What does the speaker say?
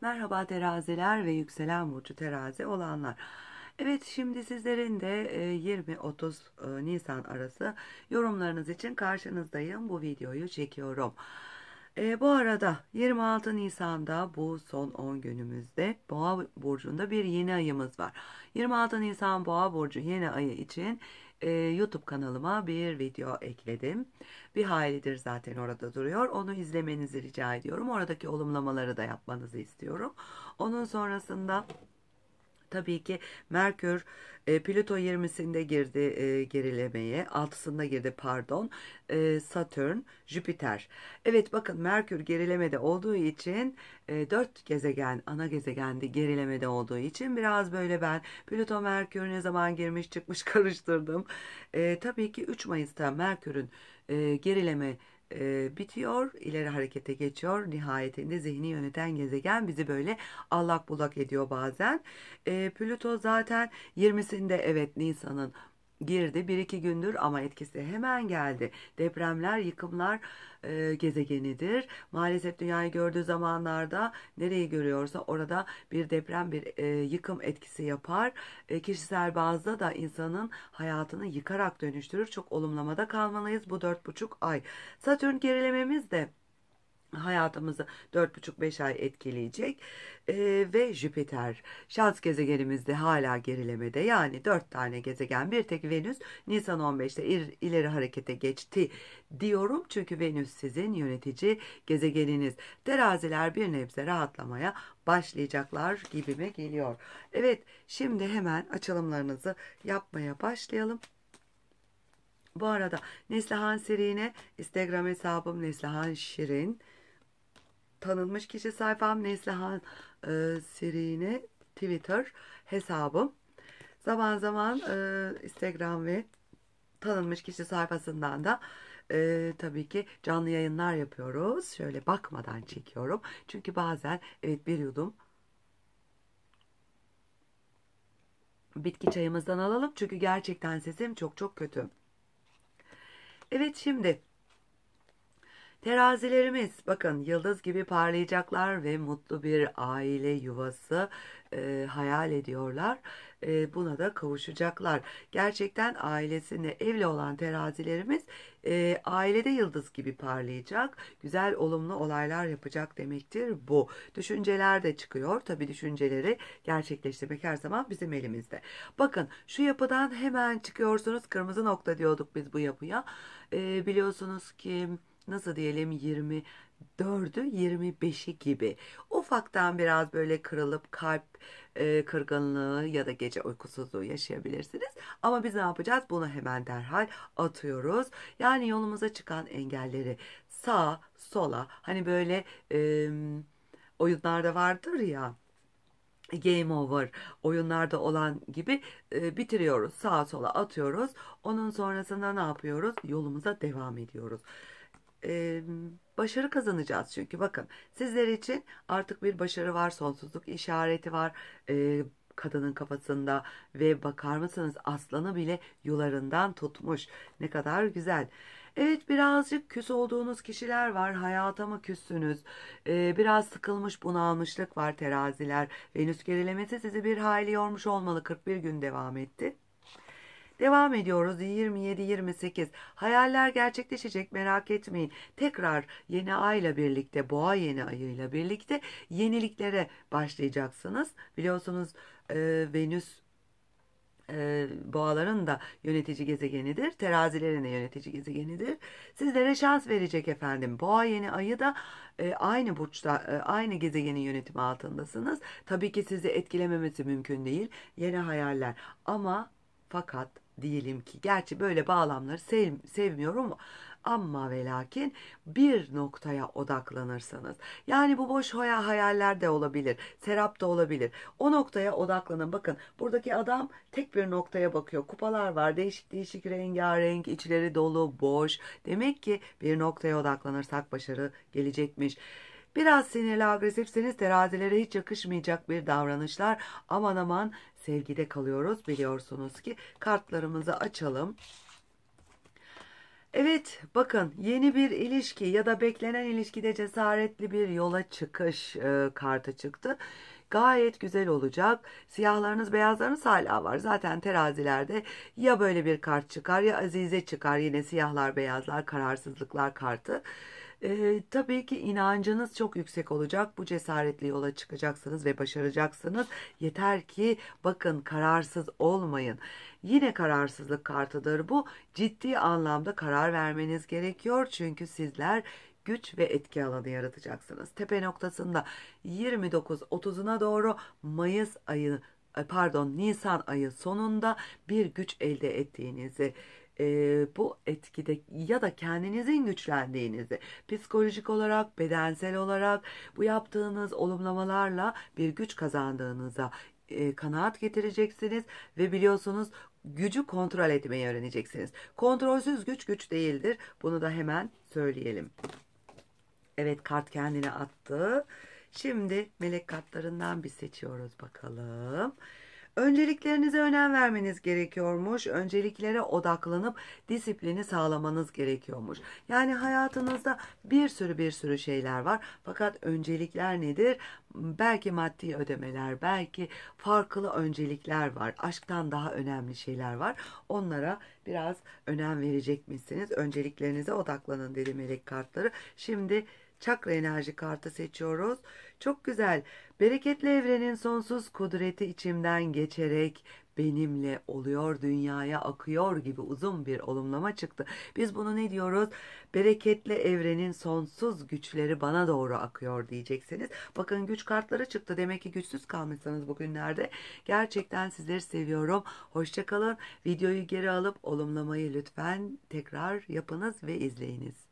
Merhaba teraziler ve yükselen burcu terazi olanlar. Evet şimdi sizlerin de 20-30 e, e, Nisan arası yorumlarınız için karşınızdayım. Bu videoyu çekiyorum. E, bu arada 26 Nisan'da bu son 10 günümüzde Boğa burcunda bir yeni ayımız var. 26 Nisan Boğa burcu yeni ayı için e, YouTube kanalıma bir video ekledim. Bir haylidir zaten orada duruyor. Onu izlemenizi rica ediyorum. Oradaki olumlamaları da yapmanızı istiyorum. Onun sonrasında tabii ki Merkür e, Plüto 20'sinde girdi e, gerilemeye, 6'sında girdi pardon. E, Satürn, Jüpiter. Evet bakın Merkür gerilemede olduğu için e, 4 gezegen, ana gezegende gerilemede olduğu için biraz böyle ben Plüto Merkür ne zaman girmiş çıkmış karıştırdım. E, tabii ki 3 Mayıs'ta Merkür'ün e, gerileme e, bitiyor, ileri harekete geçiyor. Nihayetinde zihni yöneten gezegen bizi böyle allak bullak ediyor bazen. E, Plüto zaten 20'sinde evet Nisan'ın girdi. Bir iki gündür ama etkisi hemen geldi. Depremler, yıkımlar e, gezegenidir. Maalesef dünyayı gördüğü zamanlarda nereyi görüyorsa orada bir deprem, bir e, yıkım etkisi yapar. E, kişisel bazda da insanın hayatını yıkarak dönüştürür. Çok olumlamada kalmalıyız bu dört buçuk ay. Satürn gerilememiz de hayatımızı 4,5-5 ay etkileyecek. Ee, ve Jüpiter şans gezegenimizde hala gerilemede. Yani 4 tane gezegen bir tek Venüs Nisan 15'te ileri harekete geçti diyorum. Çünkü Venüs sizin yönetici gezegeniniz. Teraziler bir nebze rahatlamaya başlayacaklar gibime geliyor. Evet şimdi hemen açılımlarınızı yapmaya başlayalım. Bu arada Neslihan Serine Instagram hesabım Neslihan Şirin tanınmış kişi sayfam Neslihan e, Serine Twitter hesabım. Zaman zaman e, Instagram ve tanınmış kişi sayfasından da e, tabii ki canlı yayınlar yapıyoruz. Şöyle bakmadan çekiyorum. Çünkü bazen evet bir yudum bitki çayımızdan alalım. Çünkü gerçekten sesim çok çok kötü. Evet şimdi Terazilerimiz bakın yıldız gibi parlayacaklar ve mutlu bir aile yuvası e, hayal ediyorlar. E, buna da kavuşacaklar. Gerçekten ailesinde evli olan terazilerimiz e, ailede yıldız gibi parlayacak. Güzel olumlu olaylar yapacak demektir bu. Düşünceler de çıkıyor. Tabi düşünceleri gerçekleştirmek her zaman bizim elimizde. Bakın şu yapıdan hemen çıkıyorsunuz. Kırmızı nokta diyorduk biz bu yapıya. E, biliyorsunuz ki nasıl diyelim 24'ü 25'i gibi ufaktan biraz böyle kırılıp kalp e, kırgınlığı ya da gece uykusuzluğu yaşayabilirsiniz. Ama biz ne yapacağız? Bunu hemen derhal atıyoruz. Yani yolumuza çıkan engelleri sağa sola hani böyle e, oyunlarda vardır ya game over oyunlarda olan gibi e, bitiriyoruz. Sağa sola atıyoruz. Onun sonrasında ne yapıyoruz? Yolumuza devam ediyoruz e, başarı kazanacağız çünkü bakın sizler için artık bir başarı var sonsuzluk işareti var e, kadının kafasında ve bakar mısınız aslanı bile yularından tutmuş ne kadar güzel. Evet birazcık küs olduğunuz kişiler var. Hayata mı küssünüz? Ee, biraz sıkılmış bunalmışlık var teraziler. Venüs gerilemesi sizi bir hayli yormuş olmalı. 41 gün devam etti. Devam ediyoruz 27-28. Hayaller gerçekleşecek merak etmeyin. Tekrar yeni ayla birlikte boğa yeni ayıyla birlikte yeniliklere başlayacaksınız. Biliyorsunuz e, Venüs e, boğaların da yönetici gezegenidir. Terazilerin de yönetici gezegenidir. Sizlere şans verecek efendim. Boğa yeni ayı da e, aynı burçta, e, aynı gezegenin yönetimi altındasınız. Tabii ki sizi etkilememesi mümkün değil. Yeni hayaller ama fakat diyelim ki. Gerçi böyle bağlamları sev, sevmiyorum ama ve lakin bir noktaya odaklanırsanız. Yani bu boş hoya hayaller de olabilir serap da olabilir. O noktaya odaklanın. Bakın buradaki adam tek bir noktaya bakıyor. Kupalar var değişik değişik rengarenk içleri dolu boş. Demek ki bir noktaya odaklanırsak başarı gelecekmiş Biraz sinirli agresifseniz terazilere hiç yakışmayacak bir davranışlar. Aman aman sevgide kalıyoruz biliyorsunuz ki. Kartlarımızı açalım. Evet, bakın yeni bir ilişki ya da beklenen ilişkide cesaretli bir yola çıkış e, kartı çıktı. Gayet güzel olacak. Siyahlarınız, beyazlarınız hala var. Zaten terazilerde ya böyle bir kart çıkar ya azize çıkar. Yine siyahlar, beyazlar, kararsızlıklar kartı. Ee, tabii ki inancınız çok yüksek olacak. Bu cesaretli yola çıkacaksınız ve başaracaksınız. Yeter ki bakın kararsız olmayın. Yine kararsızlık kartıdır bu. Ciddi anlamda karar vermeniz gerekiyor. Çünkü sizler güç ve etki alanı yaratacaksınız. Tepe noktasında 29-30'una doğru Mayıs ayı pardon Nisan ayı sonunda bir güç elde ettiğinizi e, bu etkide ya da kendinizin güçlendiğinizi psikolojik olarak bedensel olarak bu yaptığınız olumlamalarla bir güç kazandığınıza e, kanaat getireceksiniz ve biliyorsunuz gücü kontrol etmeyi öğreneceksiniz. Kontrolsüz güç güç değildir. Bunu da hemen söyleyelim. Evet kart kendine attı. Şimdi melek kartlarından bir seçiyoruz bakalım. Önceliklerinize önem vermeniz gerekiyormuş. Önceliklere odaklanıp disiplini sağlamanız gerekiyormuş. Yani hayatınızda bir sürü bir sürü şeyler var. Fakat öncelikler nedir? Belki maddi ödemeler, belki farklı öncelikler var. Aşktan daha önemli şeyler var. Onlara biraz önem verecek misiniz? Önceliklerinize odaklanın dedi melek kartları. Şimdi çakra enerji kartı seçiyoruz. Çok güzel. Bereketli evrenin sonsuz kudreti içimden geçerek benimle oluyor, dünyaya akıyor gibi uzun bir olumlama çıktı. Biz bunu ne diyoruz? Bereketli evrenin sonsuz güçleri bana doğru akıyor diyeceksiniz. Bakın güç kartları çıktı. Demek ki güçsüz kalmışsınız bugünlerde. Gerçekten sizleri seviyorum. Hoşçakalın. Videoyu geri alıp olumlamayı lütfen tekrar yapınız ve izleyiniz.